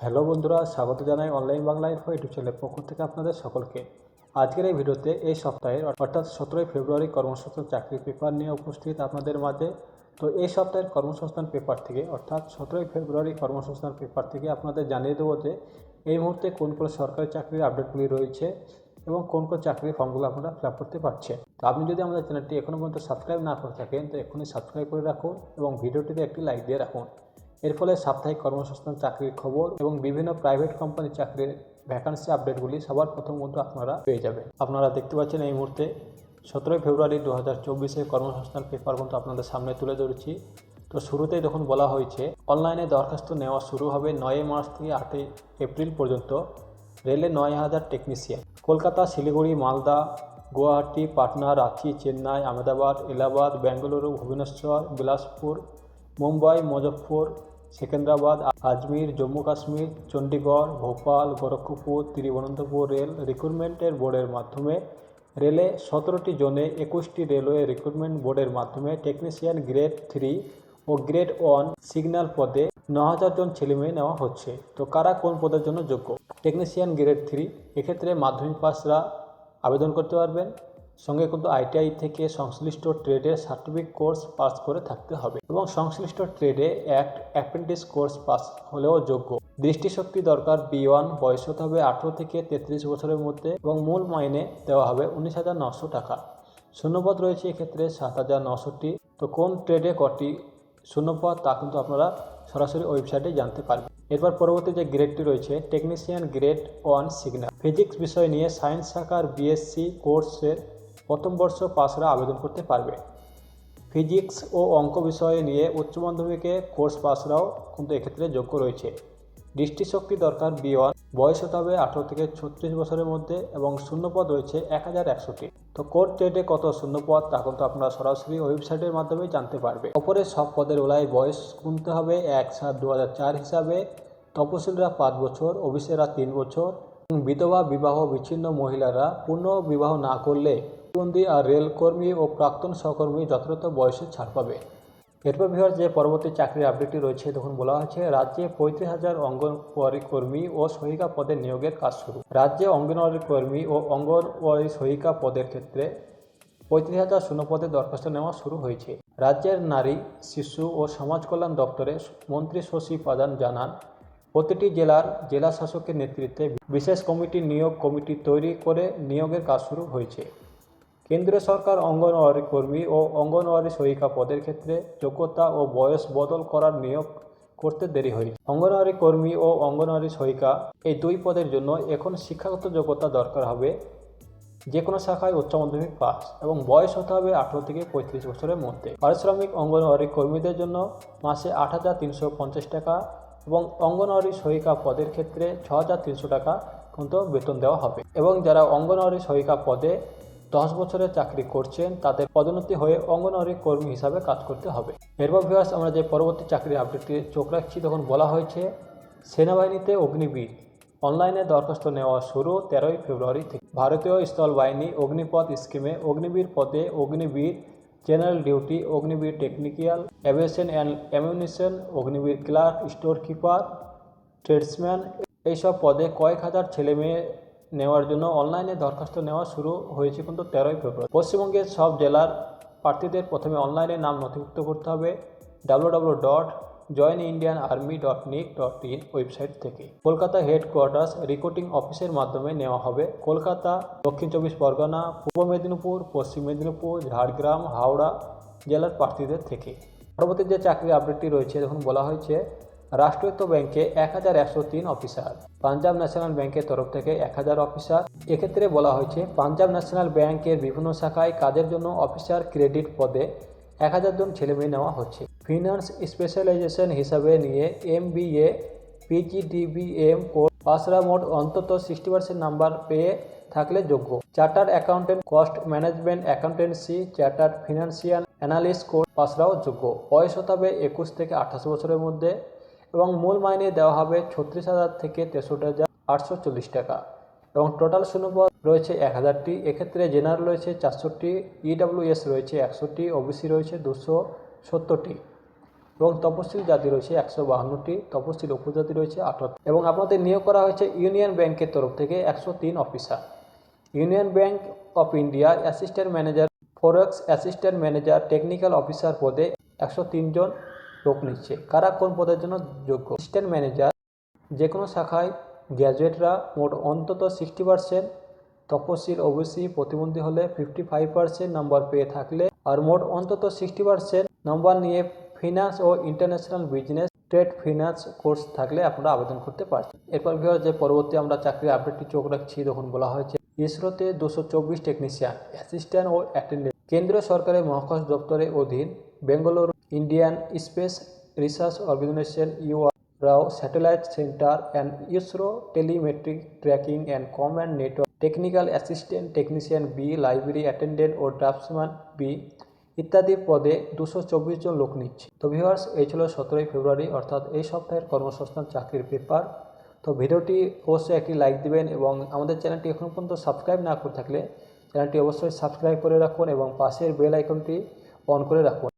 Hello বন্ধুরা, স্বাগত জানাই অনলাইন বাংলা ইনফো ইউটিউব চ্যানেলের পক্ষ থেকে আপনাদের সকলকে। আজকের এই ভিডিওতে এই সপ্তাহের, অর্থাৎ সতেরোই ফেব্রুয়ারি কর্মসংস্থান চাকরির পেপার নিয়ে উপস্থিত আপনাদের মাঝে। তো এই সপ্তাহের কর্মসংস্থান পেপার থেকে, অর্থাৎ সতেরোই ফেব্রুয়ারি কর্মসংস্থান পেপার থেকে আপনাদের জানিয়ে দেবো যে, এই মুহূর্তে কোন কোন সরকারি চাকরির আপডেটগুলি রয়েছে এবং কোন কোন চাকরির ফর্মগুলো আপনারা ফিল করতে পারছেন। তো আপনি যদি আমাদের চ্যানেলটি এখনও পর্যন্ত সাবস্ক্রাইব না করে থাকেন, তো এখনই সাবস্ক্রাইব করে রাখুন এবং ভিডিওটিতে একটি লাইক দিয়ে রাখুন। এর ফলে সাপ্তাহিক কর্মসংস্থান, চাকরির খবর এবং বিভিন্ন প্রাইভেট কোম্পানির চাকরির ভ্যাকান্সি আপডেটগুলি সবার প্রথম কিন্তু আপনারা পেয়ে যাবেন। আপনারা দেখতে পাচ্ছেন এই মুহূর্তে সতেরোই ফেব্রুয়ারি দু হাজার চব্বিশে কর্মসংস্থান পেপার কিন্তু আপনাদের সামনে তুলে ধরেছি। তো শুরুতেই যখন বলা হয়েছে অনলাইনে দরখাস্ত নেওয়া শুরু হবে নয় মার্চ থেকে আটই এপ্রিল পর্যন্ত। রেলে নয় হাজার টেকনিশিয়ান কলকাতা, শিলিগুড়ি, মালদা, গুয়াহাটি, পাটনা, রাঁচি, চেন্নাই, আহমেদাবাদ, এলাহাবাদ, বেঙ্গালুরু, ভুবনেশ্বর, বিলাসপুর, মুম্বাই মুজফ্ফর সেকেন্দ্রাবাদ, আজমির, জম্মু কাশ্মীর চণ্ডীগড় ভোপাল, গোরক্ষপুর, তিরুবনন্তপুর রেল রিক্রুটমেন্টের বোর্ডের মাধ্যমে রেলে সতেরোটি জোনে একুশটি রেলওয়ে রিক্রুটমেন্ট বোর্ডের মাধ্যমে টেকনিশিয়ান গ্রেড থ্রি ও গ্রেড ওয়ান সিগন্যাল পদে ন হাজার জন ছেলেমেয়ে নেওয়া হচ্ছে। তো কারা কোন পদের জন্য যোগ্য? টেকনিশিয়ান গ্রেড থ্রি, এক্ষেত্রে মাধ্যমিক পাসরা আবেদন করতে পারবেন। সঙ্গে কিন্তু আইটিআই থেকে সংশ্লিষ্ট ট্রেডের সার্টিফিকেট কোর্স পাস করে থাকতে হবে এবং সংশ্লিষ্ট ট্রেডে অ্যাক্ট অ্যাপ্রেন্টিস কোর্স পাস হলেও যোগ্য। দৃষ্টিশক্তি দরকার বি ওয়ান বয়স হতে হবে আঠেরো থেকে তেত্রিশ বছরের মধ্যে এবং মূল মাইনে দেওয়া হবে উনিশ হাজার নশো টাকা। শূন্যপদ রয়েছে এক্ষেত্রে সাত হাজার নশোটি। তো কোন ট্রেডে কটি শূন্যপদ তা কিন্তু আপনারা সরাসরি ওয়েবসাইটে জানতে পারবেন। এরপর পরবর্তী যে গ্রেডটি রয়েছে, technician grade one signal. Physics বিষয় নিয়ে সায়েন্স শাখার বিএসসি কোর্সের প্রথম বর্ষ পাসরা আবেদন করতে পারবে। ফিজিক্স ও অঙ্ক বিষয়ে নিয়ে উচ্চ মাধ্যমিকে কোর্স পাসরাও কিন্তু এক্ষেত্রে যোগ্য রয়েছে। দৃষ্টিশক্তি দরকার বি ওয়ান, বয়স হতে হবে আঠারো থেকে ছত্রিশ বছরের মধ্যে এবং শূন্যপদ রয়েছে এক হাজার একশোটি। তো কোর্ট ট্রেডে কত শূন্যপদ তা কিন্তু আপনারা সরাসরি ওয়েবসাইটের মাধ্যমে জানতে পারবে। অপরের সব পদের ওলায় বয়স গুনতে হবে এক সাত দু হাজার চার হিসাবে। তপশিলরা পাঁচ বছর, ওবিসিরা তিন বছর বিধবা, বিবাহ বিচ্ছিন্ন মহিলারা পূর্ণ বিবাহ না করলে প্রতিবন্ধী আর রেলকর্মী ও প্রাক্তন সহকর্মী যথাযথ বয়সে ছাড় পাবে। এরপর বিহার যে পরবর্তী চাকরির আপডেটটি রয়েছে তখন বলা হয়েছে, রাজ্যে পঁয়ত্রিশ হাজার অঙ্গনওয়াড়ি কর্মী ও সহিকা পদে নিয়োগের কাজ শুরু। রাজ্যে অঙ্গনওয়াড়ি কর্মী ও অঙ্গনওয়াড়ি সহিকা পদের ক্ষেত্রে পঁয়ত্রিশ হাজার শূন্য পদে দরখাস্ত নেওয়া শুরু হয়েছে। রাজ্যের নারী, শিশু ও সমাজ কল্যাণ দপ্তরে মন্ত্রী শশী প্রধান জানান, প্রতিটি জেলার জেলা শাসকের নেতৃত্বে বিশেষ কমিটি নিয়োগ কমিটি তৈরি করে নিয়োগের কাজ শুরু হয়েছে। কেন্দ্রীয় সরকার অঙ্গনওয়াড়ি কর্মী ও অঙ্গনওয়াড়ি সহায়িকা পদের ক্ষেত্রে যোগ্যতা ও বয়স বদল করার নিয়োগ করতে দেরি হয় অঙ্গনওয়াড়ি কর্মী ও অঙ্গনওয়াড়ি সহায়িকা এই দুই পদের জন্য এখন শিক্ষাগত যোগ্যতা দরকার হবে যে কোনো শাখায় উচ্চ মাধ্যমিক পাস এবং বয়স হতে হবে আঠারো থেকে পঁয়ত্রিশ বছরের মধ্যে। পারিশ্রমিক অঙ্গনওয়াড়ি কর্মীদের জন্য মাসে আট হাজার তিনশো পঞ্চাশ টাকা এবং অঙ্গনওয়াড়ি সহায়িকা পদের ক্ষেত্রে ছ হাজার তিনশো টাকা কিন্তু বেতন দেওয়া হবে। এবং যারা অঙ্গনওয়াড়ি সহায়িকা পদে দশ বছরের চাকরি করছেন, তাদের পদোন্নতি হয়ে অঙ্গনওয়াড়ি কর্মী হিসাবে কাজ করতে হবে। এরপর ভিউয়ার্স আমরা যে পরবর্তী চাকরির আপডেটটি চোখ রাখছি, তখন বলা হয়েছে, সেনাবাহিনীতে অগ্নিবীর। অনলাইনে দরখাস্ত নেওয়া শুরু তেরোই ফেব্রুয়ারি থেকে। ভারতীয় স্থল বাহিনী অগ্নিপথ স্কিমে অগ্নিবীর পদে Agniveer general duty, Agniveer technical, aviation and ammunition, Agniveer clerk store keeper tradesman, এইসব পদে কয়েক হাজার ছেলে মেয়ে নেওয়ার জন্য অনলাইনে দরখাস্ত নেওয়া শুরু হয়েছে কিন্তু তেরোই ফেব্রুয়ারি। পশ্চিমবঙ্গের সব জেলার প্রার্থীদের প্রথমে অনলাইনে নাম নথিভুক্ত করতে হবে W dot join Indian army dot nic dot in website থেকে। কলকাতা হেডকোয়ার্টার্স রিক্রুটিং অফিসের মাধ্যমে নেওয়া হবে। কলকাতা, দক্ষিণ চব্বিশ পরগনা, পূর্ব মেদিনীপুর, পশ্চিম মেদিনীপুর, ঝাড়গ্রাম, হাওড়া জেলার প্রার্থীদের থেকে। পরবর্তী যে চাকরির আপডেটটি রয়েছে, দেখুন বলা হয়েছে রাষ্ট্রায়ত্ত ব্যাংকে এক হাজার একশো তিন অফিসার। পাঞ্জাব ন্যাশনাল ব্যাংকের তরফ থেকে এক হাজার অফিসার। এক্ষেত্রে বলা হয়েছে, পাঞ্জাব ন্যাশনাল ব্যাংকের বিভিন্ন শাখায় কাজের জন্য অফিসার ক্রেডিট পদে এক হাজার জন ছেলেমেয়ে নেওয়া হচ্ছে। ফিনান্স স্পেশালাইজেশন হিসাবে নিয়ে M B A PGDBM course পাসরা মোট অন্তত সিক্সটি পার্সেন্ট নাম্বার পেয়ে থাকলে যোগ্য। Charter accountant cost management accountancy charter financial analyst course পাসরাও যোগ্য। বয়স হতে হবে একুশ থেকে আঠাশ বছরের মধ্যে। এবং মূল মাইনে দেওয়া হবে ছত্রিশ হাজার থেকে তেষট্টি হাজার আটশো চল্লিশ টাকা এবং টোটাল শূন্যপদ রয়েছে এক হাজারটি। এক্ষেত্রে জেনারেল রয়েছে চারশোটি ইডাব্লিউএস রয়েছে একশোটি ওবিসি রয়েছে দুশো সত্তরটি এবং তপশিল জাতি রয়েছে একশো বাহান্নটি, তপশিল উপজাতি রয়েছে আঠারো এবং আপনাদের নিয়োগ করা হয়েছে ইউনিয়ন ব্যাংকের তরফ থেকে একশো তিন officer. Union bank of India assistant manager, forex assistant manager, technical officer পদে একশো জন লোক নিচ্ছে। কারা কোন পদের জন্য যোগ্য? অ্যাসিস্ট্যান্ট ম্যানেজার যে কোনো শাখায় গ্র্যাজুয়েটরা মোট অন্তত সিক্সটি পার্সেন্ট তপশিল ওবিসি প্রতিবন্ধী হলে ফিফটি ফাইভ পার্সেন্ট নাম্বার পেয়ে থাকলে, আর মোট অন্তত সিক্সটি পার্সেন্ট নাম্বার নিয়ে ফিনান্স ও international business trade finance course থাকলে আপনারা আবেদন করতে পারছেন। এরপর ভিওর যে পরবর্তী আমরা চাকরির আপডেটটি চোখ রাখছি তখন বলা হয়েছে, ইসরোতে দুশো চব্বিশ টেকনিশিয়ান অ্যাসিস্ট্যান্ট ও অ্যাটেন্ডেন্ট কেন্দ্রীয় সরকারের মহাকাশ দপ্তরের অধীন Bengaluru Indian space research organisation U Rao satellite centre and ISRO telemetric tracking and command network technical assistant technician B library attendant O draftsman B ইত্যাদি পদে দুশো চব্বিশ জন লোক নিচ্ছে। তো ভিউয়ার্স এই ছিল সতেরোই ফেব্রুয়ারি, অর্থাৎ এই সপ্তাহের কর্মসংস্থান চাকরির পেপার। তো ভিডিওটি অবশ্যই একটি লাইক দিবেন এবং আমাদের চ্যানেলটি এখনও পর্যন্ত সাবস্ক্রাইব না করে থাকলে চ্যানেলটি অবশ্যই সাবস্ক্রাইব করে রাখুন এবং পাশের বেল আইকনটি অন করে রাখুন।